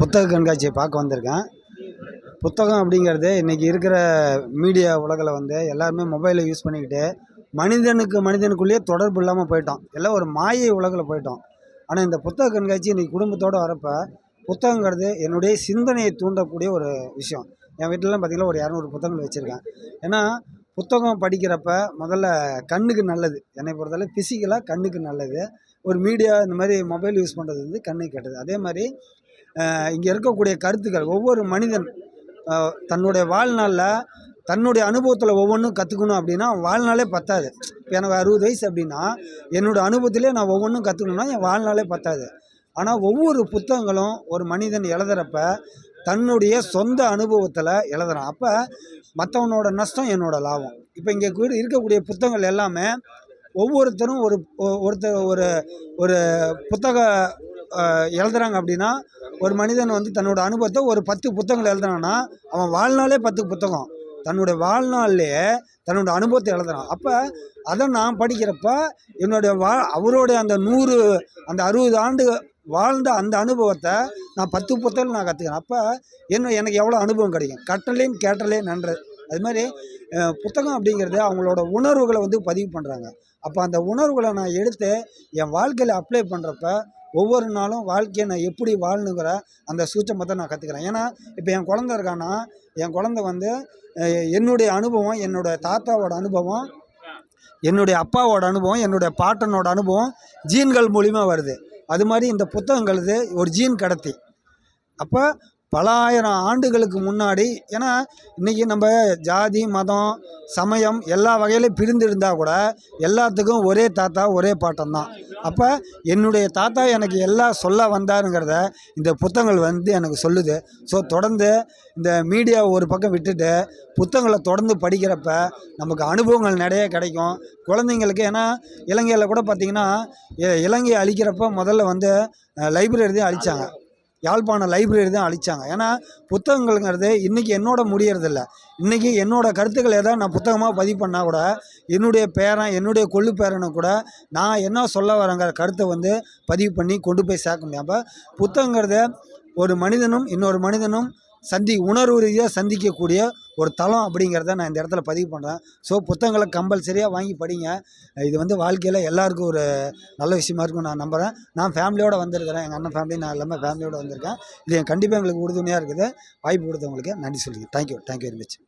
புத்தக கண்காட்சியை பார்க்க வந்திருக்கேன். புத்தகம் அப்படிங்கிறது இன்றைக்கி இருக்கிற மீடியா உலகில் வந்து எல்லாருமே மொபைலை யூஸ் பண்ணிக்கிட்டு மனிதனுக்கு மனிதனுக்குள்ளேயே தொடர்பு இல்லாமல் போயிட்டோம். எல்லாம் ஒரு மாயை உலகில் போயிட்டோம். ஆனால் இந்த புத்தக கண்காட்சி இன்றைக்கி குடும்பத்தோடு வரப்போ புத்தகங்கிறது என்னுடைய சிந்தனையை தூண்டக்கூடிய ஒரு விஷயம். என் வீட்டிலலாம் பார்த்திங்கன்னா ஒரு இரநூறு புத்தகங்கள் வச்சுருக்கேன். ஏன்னா புத்தகம் படிக்கிறப்ப முதல்ல கண்ணுக்கு நல்லது. என்னை பொறுத்தவரை ஃபிசிக்கலாக கண்ணுக்கு நல்லது. ஒரு மீடியா இந்த மாதிரி மொபைல் யூஸ் பண்ணுறது வந்து கண்ணுக்கு கெட்டது. அதே மாதிரி இங்கே இருக்கக்கூடிய கருத்துக்கள். ஒவ்வொரு மனிதன் தன்னுடைய வாழ்நாளில் தன்னுடைய அனுபவத்தில் ஒவ்வொன்றும் கற்றுக்கணும் அப்படின்னா வாழ்நாளே பத்தாது. இப்போ எனக்கு அறுபது வயசு அப்படின்னா என்னோடய அனுபவத்திலே நான் ஒவ்வொன்றும் கற்றுக்கணுன்னா என் வாழ்நாளே பத்தாது. ஆனால் ஒவ்வொரு புத்தகங்களும் ஒரு மனிதன் எழுதுறப்ப தன்னுடைய சொந்த அனுபவத்தில் எழுதுறான். அப்போ மற்றவனோட நஷ்டம் என்னோடய லாபம். இப்போ இங்கே இருக்கக்கூடிய புத்தகங்கள் எல்லாமே ஒவ்வொருத்தரும் ஒரு ஒருத்தர் ஒரு ஒரு புத்தக எழுதுகிறாங்க அப்படின்னா ஒரு மனிதன் வந்து தன்னோட அனுபவத்தை ஒரு பத்து புத்தகங்கள் எழுதுனான்னா அவன் வாழ்நாளே பத்து புத்தகம். தன்னுடைய வாழ்நாள்லேயே தன்னோட அனுபவத்தை எழுதுறான். அப்போ அதை நான் படிக்கிறப்ப என்னுடைய வா அவருடைய அந்த நூறு அந்த அறுபது ஆண்டு வாழ்ந்த அந்த அனுபவத்தை நான் பத்து புத்தகம் நான் கற்றுக்கிறேன் அப்போ என்ன எனக்கு எவ்வளோ அனுபவம் கிடைக்கும்? கட்டலேன் கேட்டலே நன்று. அது மாதிரி புத்தகம் அப்படிங்கிறது அவங்களோட உணர்வுகளை வந்து பதிவு பண்ணுறாங்க அப்போ அந்த உணர்வுகளை நான் எடுத்து என் வாழ்க்கையில் அப்ளை பண்ணுறப்ப ஒவ்வொரு நாளும் வாழ்க்கையை நான் எப்படி வாழணுங்கிற அந்த சூட்சமத்தை நான் கற்றுக்கிறேன் ஏன்னா இப்போ என் குழந்த இருக்கான்னா என் குழந்த வந்து என்னுடைய அனுபவம் என்னுடைய தாத்தாவோட அனுபவம் என்னுடைய அப்பாவோட அனுபவம் என்னுடைய பாட்டனோட அனுபவம் ஜீன்கள் மூலிமா வருது. அது மாதிரி இந்த புத்தகங்கிறது ஒரு ஜீன் கடத்தி. அப்போ பல ஆயிரம் ஆண்டுகளுக்கு முன்னாடி ஏன்னா இன்றைக்கி நம்ம ஜாதி மதம் சமயம் எல்லா வகையிலையும் பிரிந்து இருந்தால் கூட எல்லாத்துக்கும் ஒரே தாத்தா ஒரே பாட்டம் தான் அப்போ என்னுடைய தாத்தா எனக்கு எல்லாம் சொல்ல வந்தாருங்கிறத இந்த புத்தகங்கள் வந்து எனக்கு சொல்லுது. ஸோ தொடர்ந்து இந்த மீடியாவை ஒரு பக்கம் விட்டுட்டு புத்தகங்களை தொடர்ந்து படிக்கிறப்ப நமக்கு அனுபவங்கள் நிறைய கிடைக்கும். குழந்தைங்களுக்கு ஏன்னா இலங்கையில் கூட பார்த்திங்கன்னா இலங்கையை அழிக்கிறப்ப முதல்ல வந்து லைப்ரரி தான் அழித்தாங்க யாழ்ப்பாணம் லைப்ரரி தான் அழித்தாங்க ஏன்னா புத்தகங்கள்ங்கிறது இன்றைக்கி என்னோட முடியறதில்ல. இன்றைக்கி என்னோட கருத்துக்கள் எதாவது நான் புத்தகமாக பதிவு பண்ணால் கூட என்னுடைய பேரன் என்னுடைய கொள்ளு பேரனை கூட நான் என்ன சொல்ல வரேங்கிற கருத்தை வந்து பதிவு பண்ணி கொண்டு போய் சேர்க்க முடியும். அப்போ புத்தகங்கிறத ஒரு மனிதனும் இன்னொரு மனிதனும் சந்தி உணர்வு ரீதியாக சந்திக்கக்கூடிய ஒரு தளம் அப்படிங்கிறத நான் இந்த இடத்துல பதிவு பண்ணுறேன் ஸோ புத்தகங்களை கம்பல்சரியாக வாங்கி படிங்க. இது வந்து வாழ்க்கையில் எல்லாருக்கும் ஒரு நல்ல விஷயமா இருக்கும் நான் நம்புகிறேன் நான் ஃபேமிலியோடு வந்திருக்கிறேன். எங்கள் அண்ணன் ஃபேமிலி நான் எல்லாமே ஃபேமிலியோடு வந்திருக்கேன். இது கண்டிப்பாக எங்களுக்கு உறுதுணையாக இருக்குது. வாய்ப்பு கொடுத்தவங்களுக்கு நன்றி சொல்லிக்கிறேன் தேங்க்யூ தேங்க்யூ வெரி மச்